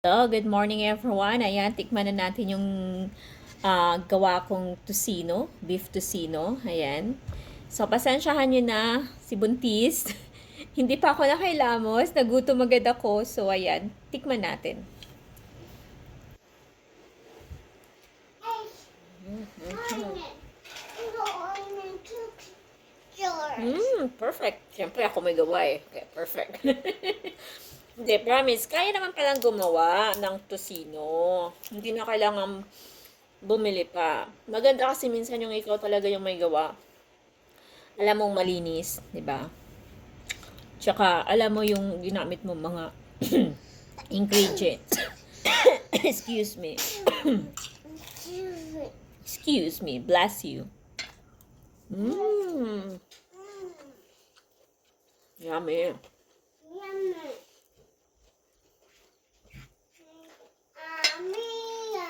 Hello, good morning everyone. Ayan, tikman na natin yung ah, gawa kong tusino, beef tusino. Ayan. So, pasensyahan nyo na si Buntis. Hindi pa ako nakailamos. Nagutom agad ako. So, ayan. Tikman natin. Mm, perfect. Siyempre ako may gawa eh. Okay, perfect. Hindi, promise. Kaya naman palang gumawa ng tusino. Hindi na kailangan bumili pa. Maganda kasi minsan yung ikaw talaga yung may gawa. Alam mong malinis, di ba? Tsaka, alam mo yung ginamit mo mga ingredients. Excuse me. Excuse me. Bless you. Mmm. Yummy.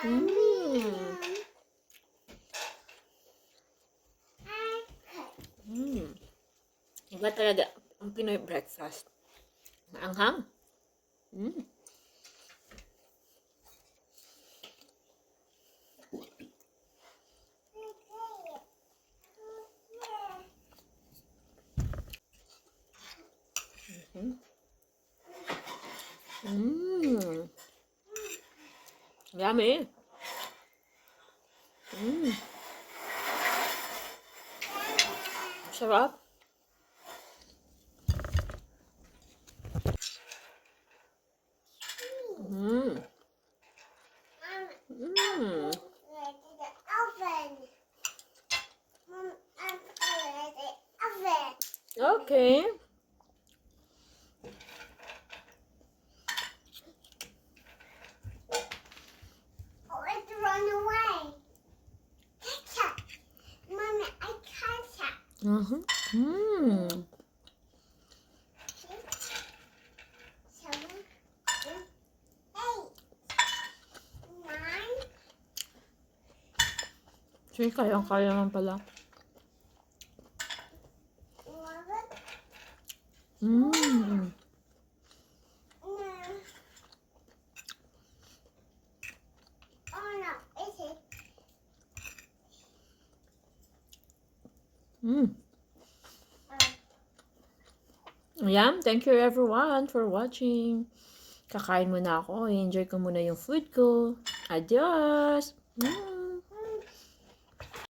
Mm. Mm. Iba talaga ang Pinoy breakfast. Maanghang. Mm. Mm. Yummy. Mm. Sarap. Mm. Mm. Okay. Uh-huh. Mm. Sige, kaya-kaya naman pala. Mm. Mm. Ayan, thank you everyone for watching. Kakain muna ako. I-enjoy ko muna yung food ko. Adios! Mm.